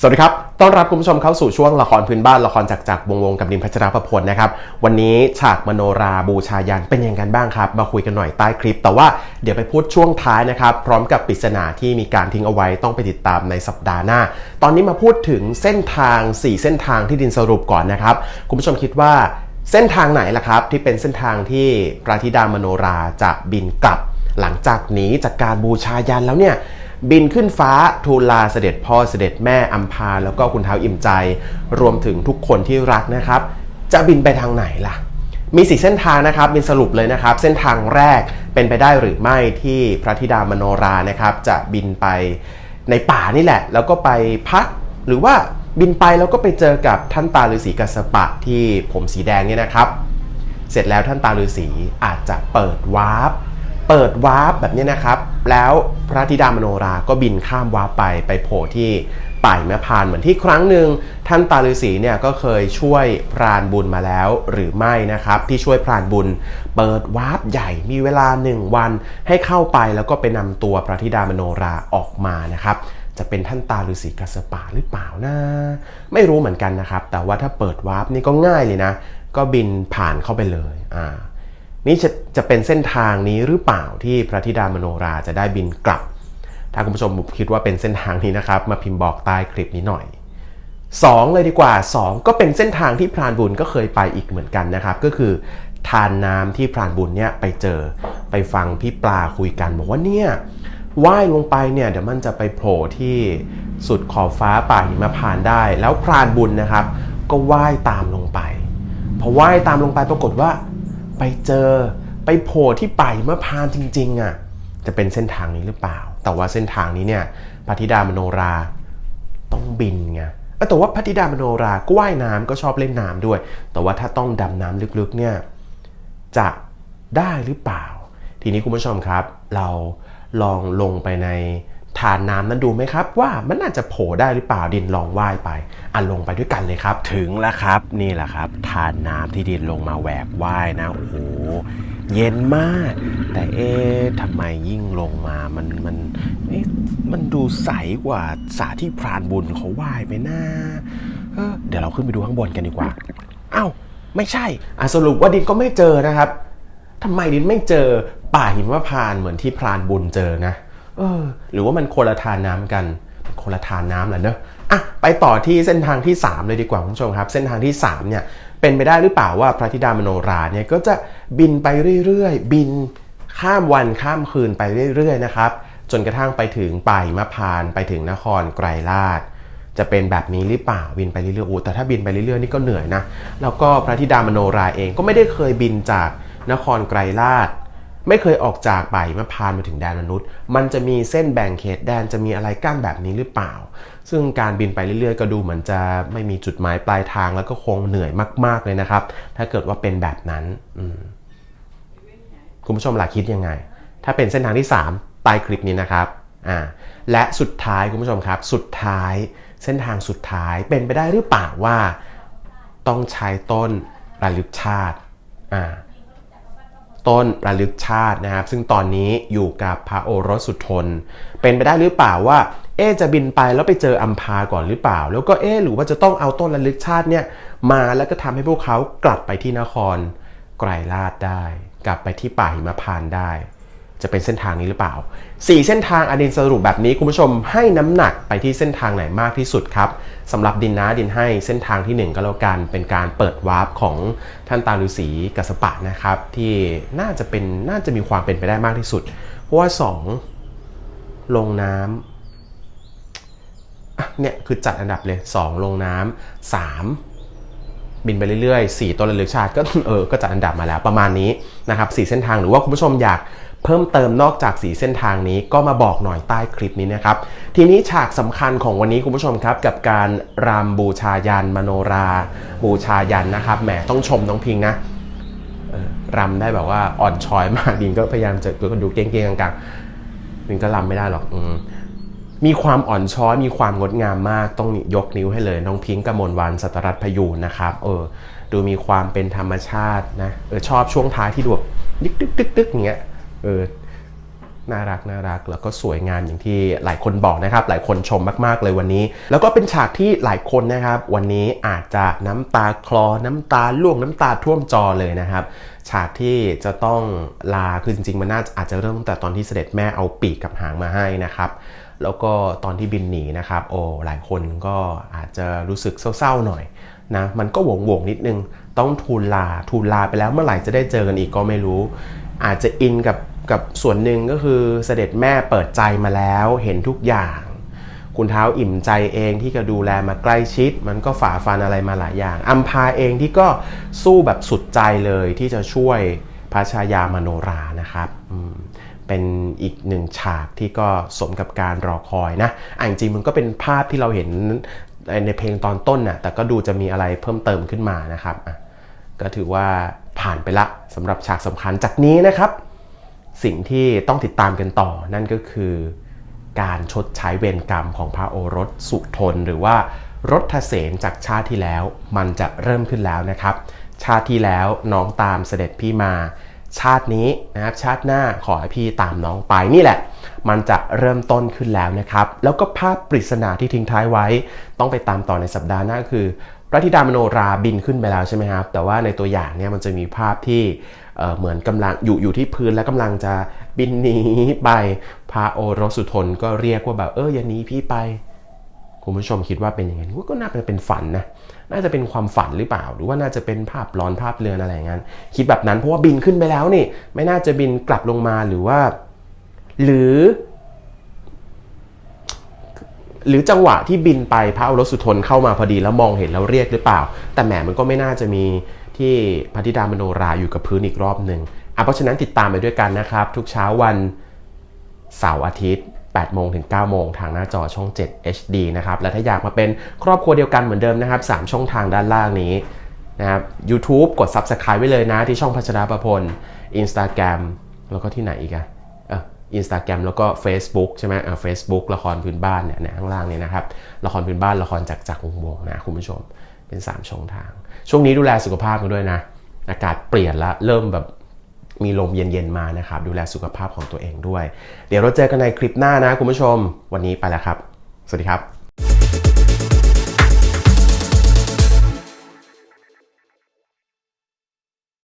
สวัสดีครับ ต้อนรับคุณผู้ชมเข้าสู่ช่วงละครพื้นบ้านละครจากจากวงวงกับดินพัชรประพลนะครับ วันนี้ฉากมโนราบูชายันเป็นยังไงบ้างครับ มาคุยกันหน่อยใต้คลิป แต่ว่าเดี๋ยวไปพูดช่วงท้ายนะครับ พร้อมกับปริศนาที่มีการทิ้งเอาไว้ต้องไปติดตามในสัปดาห์หน้า ตอนนี้มาพูดถึงเส้นทาง 4 เส้นทางที่ดินสรุปก่อนนะครับ คุณผู้ชมคิดว่าเส้นทางไหนล่ะครับ ที่เป็นเส้นทางที่พระธิดามโนราจะบินกลับ หลังจากหนีจากการบูชายันแล้วเนี่ย บินขึ้นฟ้าทูลลาเสด็จพ่อเสด็จแม่อัมพาแล้วก็คุณเท้าอิ่มใจ รวมถึงทุกคนที่รักนะครับ จะบินไปทางไหนล่ะ มีสี่เส้นทางนะครับบินสรุปเลยนะครับ เส้นทางแรกเป็นไปได้หรือไม่ที่พระธิดามโนรานะครับ จะบินไปในป่านี่แหละ แล้วก็ไปพักหรือว่าบินไปแล้วก็ไปเจอกับท่านตาฤาษีกัสสปะที่ผมสีแดงเนี่ยนะครับ เสร็จแล้วท่านตาฤาษีอาจจะเปิดวาร์ป เปิดวาร์ปแบบนี้นะครับ แล้วพระธิดามโนราก็บินข้ามวาร์ปไปไปโผล่ที่ป่ายแม่พานเหมือนที่ครั้งหนึ่งท่านตาฤาษีเนี่ยก็เคยช่วยพรานบุญมาแล้วหรือไม่นะครับ ที่ช่วยพรานบุญ เปิดวาร์ปใหญ่มีเวลาหนึ่งวันให้เข้าไปแล้วก็ไปนำตัวพระธิดามโนราออกมานะครับ จะเป็นท่านตาฤาษีกัสปะหรือเปล่านะไม่รู้เหมือนกันนะครับ แต่ว่าถ้าเปิดวาร์ปนี่ก็ง่ายเลยนะ ก็บินผ่านเข้าไปเลยอ่า นี่จะจะเป็นเส้นทางนี้หรือเปล่าที่พระธิดามโนราจะได้บินกลับ ถ้าคุณผู้ชมคิดว่าเป็นเส้นทางนี้นะครับ มาพิมพ์บอกใต้คลิปนี้หน่อย 2 เลยดีกว่า 2 ก็เป็นเส้นทางที่พรานบุญก็เคยไปอีกเหมือนกันนะครับ ก็คือทานน้ำที่พรานบุญเนี่ยไปเจอไปฟังพี่ปลาคุยกัน บอกว่าเนี่ยว่ายลงไปเนี่ยเดี๋ยวมันจะไปโผล่ที่สุดขอบฟ้าป่าหิมพานได้ แล้วพรานบุญนะครับ ก็ว่ายตามลงไปพอว่ายตามลงไปปรากฏว่า ไปเจอไปโผล่ที่ป่าหิมพานจริงๆอะจะเป็นเส้นทางนี้หรือเปล่า แต่ว่าเส้นทางนี้เนี่ยพระธิดามโนราต้องบินไงแต่ว่าพระธิดามโนราก็ว่ายน้ำก็ชอบเล่นน้ำด้วย แต่ว่าถ้าต้องดำน้ำลึกๆเนี่ยจะได้หรือเปล่า ทีนี้คุณผู้ชมครับ เราลองลงไปใน ทานน้ำนั้นดูไหมครับ ว่ามันน่าจะโผล่ได้หรือเปล่าดินลองว่ายไปอะลงไปด้วยกันเลยครับ ถึงแล้วครับนี่แหละครับทานน้ำที่ดินลงมาแหวกว่ายนะโอ้โหเย็นมาก แต่เอ๊ะทำไมยิ่งลงมามันมันเอ๊ะมันดูใสกว่าสระที่พรานบุญเขาว่ายไปนะเออเดี๋ยวเราขึ้นไปดูข้างบนกันดีกว่าเอ้าไม่ใช่อะสรุปว่าดินก็ไม่เจอนะครับทำไมดินไม่เจอป่าหิมพานต์เหมือนที่พรานบุญเจอนะ เออ หรือว่ามันคนละทานน้ำกันคนละทานน้ำแหละเนอะอะไปต่อที่เส้นทางที่ 3 เลยดีกว่าคุณผู้ชมครับ เส้นทางที่3เนี่ยเป็นไปได้หรือเปล่าว่าพระธิดามโนราเนี่ยก็จะบินไปเรื่อยๆ บินข้ามวันข้ามคืนไปเรื่อยๆนะครับจนกระทั่งไปถึงปายมะพานไปถึงนครไกรลาดจะเป็นแบบนี้หรือเปล่าบินไปเรื่อยๆโอ้แต่ถ้าบินไปเรื่อยๆนี่ก็เหนื่อยนะแล้วก็พระธิดามโนราเองก็ไม่ได้เคยบินจากนครไกรลาด ไม่เคยออกจากป่ามะพาวมาถึงแดนมนุษย์ มันจะมีเส้นแบ่งเขตแดนจะมีอะไรกั้นแบบนี้หรือเปล่า ซึ่งการบินไปเรื่อยๆ ก็ดูเหมือนจะไม่มีจุดหมายปลายทางแล้วก็คงเหนื่อยมาก ๆเลยนะครับ ถ้าเกิดว่าเป็นแบบนั้นคุณผู้ชมหลักคิดยังไง ถ้าเป็นเส้นทางที่ 3 ใต้คลิปนี้นะครับอ่าและสุดท้ายคุณผู้ชมครับ สุดท้ายเส้นทางสุดท้ายเป็นไปได้หรือเปล่าว่า ต้องใช้ต้นระลึกชาติอ่า ต้นระลึกชาตินะครับ ซึ่งตอนนี้อยู่กับพระโอรสสุทน เป็นไปได้หรือเปล่าว่าเอจะบินไปแล้วไปเจออัมพาก่อนหรือเปล่า แล้วก็เอหรือว่าจะต้องเอาต้นระลึกชาติเนี่ยมาแล้วก็ทำให้พวกเขากลับไปที่นครไกรลาดได้ กลับไปที่ป่าหิมพานได้ จะเป็นเส้นทางนี้หรือเปล่า 4 เส้นทางอดินสรุปแบบนี้คุณผู้ชมให้น้ำหนักไปที่เส้นทางไหนมากที่สุดครับสำหรับดินนะดินให้เส้นทางทีหนึ่1 ก็แล้วกันเป็นการเปิดวาร์ปของท่านตาฤาษีกัสปะนะครับ ที่น่าจะเป็นน่าจะมีความเป็นไปได้มากที่สุด เพราะว่า 2 ลงน้ำเนี่ยคือจัดอันดับเลย 2 ลงน้ำสาม บินไปเรื่อยๆ 4 ตัวระลึกชาติก็เออก็จัดอันดับมาแล้วประมาณนี้นะครับ4เส้นทางหรือว่าคุณผู้ชมอยากเพิ่มเติมนอกจาก 4 เส้นทางนี้ก็มาบอกหน่อยใต้คลิปนี้นะครับ ทีนี้ฉากสำคัญของวันนี้คุณผู้ชมครับ กับการรำบูชายันมโนรา บูชายันนะครับแหมต้องชมน้องพิงนะออรำได้แบบว่าอ่อนช้อยมากดินก็พยายามจะดูเก้งๆกลางๆดินก็รำไม่ได้หรอกอืม มีความอ่อนช้อยมีความงดงามมาก ต้องยกนิ้วให้เลย น้องพิงค์กมลวันสัตรัตพยูนนะครับ เออ ดูมีความเป็นธรรมชาตินะเออชอบช่วงท้ายที่ดูแบบดึกดึกดึกดึกเงี้ยเออน่ารักน่ารักแล้วก็สวยงามอย่างที่หลายคนบอกนะครับ หลายคนชมมากๆเลยวันนี้ แล้วก็เป็นฉากที่หลายคนนะครับ วันนี้อาจจะน้ำตาคลอน้ำตาล่วงน้ำตาท่วมจอเลยนะครับ ฉากที่จะต้องลาคือจริงๆมันน่าอาจจะเริ่มตั้งแต่ตอนที่เสด็จแม่เอาปีกกับหางมาให้นะครับ แล้วก็ตอนที่บินหนีนะครับ โอ้หลายคนก็อาจจะรู้สึกเศร้าๆหน่อยนะมันก็หวงหวงๆนิดนึง ต้องทูลลาทูลลาไปแล้วเมื่อไหร่จะได้เจอกันอีกก็ไม่รู้ อาจจะอินกับกับส่วนหนึ่งก็คือเสด็จแม่เปิดใจมาแล้วเห็นทุกอย่าง คุณเท้าอิ่มใจเองที่จะดูแลมาใกล้ชิด มันก็ฝ่าฟันอะไรมาหลายอย่างอัมพาเองที่ก็สู้แบบสุดใจเลยที่จะช่วยพระชายามโนรานะครับอืม เป็นอีกหนึ่งฉากที่ก็สมกับการรอคอยนะอะจริงๆมันก็เป็นภาพที่เราเห็นในเพลงตอนต้นน่ะแต่ก็ดูจะมีอะไรเพิ่มเติมขึ้นมานะครับก็ถือว่าผ่านไปละสำหรับฉากสำคัญจากนี้นะครับ สิ่งที่ต้องติดตามกันต่อนั่นก็คือการชดใช้เวรกรรมของพระโอรสสุทนหรือว่ารถเสนจากชาติที่แล้ว มันจะเริ่มขึ้นแล้วนะครับ ชาติที่แล้วน้องตามเสด็จพี่มา ชาตินี้นะครับชาติหน้าขอให้พี่ตามน้องไปนี่แหละ มันจะเริ่มต้นขึ้นแล้วนะครับ แล้วก็ภาพปริศนาที่ทิ้งท้ายไว้ ต้องไปตามต่อในสัปดาห์หน้าคือพระธิดามโนราบินขึ้นไปแล้วใช่ไหมครับ แต่ว่าในตัวอย่างเนี่ยมันจะมีภาพที่เเหมือนกำลังอยู่อยู่ที่พื้นและกำลังจะบินหนีไปพระโอรสสุทนก็เรียกว่าแบบเอออย่าหนีพี่ไป คุณผู้ชมคิดว่าเป็นยังไงก็น่าจะเป็นฝันนะน่าจะเป็นความฝันหรือเปล่า หรือว่าน่าจะเป็นภาพร้อนภาพเรือนอะไรอย่างนั้นคิดแบบนั้นเพราะว่าบินขึ้นไปแล้วนี่ ไม่น่าจะบินกลับลงมาหรือว่า หรือ หรือจังหวะที่บินไปพระอรสสุทนเข้ามาพอดีแล้วมองเห็นแล้วเรียกหรือเปล่า แต่แหมมันก็ไม่น่าจะมีที่พระธิดามโนราอยู่กับพื้นอีกรอบหนึ่งอะเพราะฉะนั้นติดตามไปด้วยกันนะครับ ทุกเช้าวันเสาร์อาทิตย์ 8โมงถึง9โมงทางหน้าจอช่อง 7 HD นะครับและถ้าอยากมาเป็นครอบครัวเดียวกันเหมือนเดิมนะครับ3ช่องทางด้านล่างนี้นะครับ YouTube กด Subscribe ไว้เลยนะที่ช่องพัชราประพล Instagram แล้วก็ที่ไหนอีกอะอินสตาแกรมแล้วก็ Facebook ใช่ไหมเออเฟซบุ๊กละครพื้นบ้านเนี่ยเนี่ยข้างล่างเนี่ยนะครับ ละครพื้นบ้านละครจากจากวงวงนะคุณผู้ชมเป็น 3 ช่องทาง ช่วงนี้ดูแลสุขภาพกันด้วยนะ อากาศเปลี่ยนละเริ่มแบบ มีลมเย็นๆมานะครับ ดูแลสุขภาพของตัวเองด้วย เดี๋ยวเราเจอกันในคลิปหน้านะคุณผู้ชม วันนี้ไปแล้วครับ สวัสดีครับ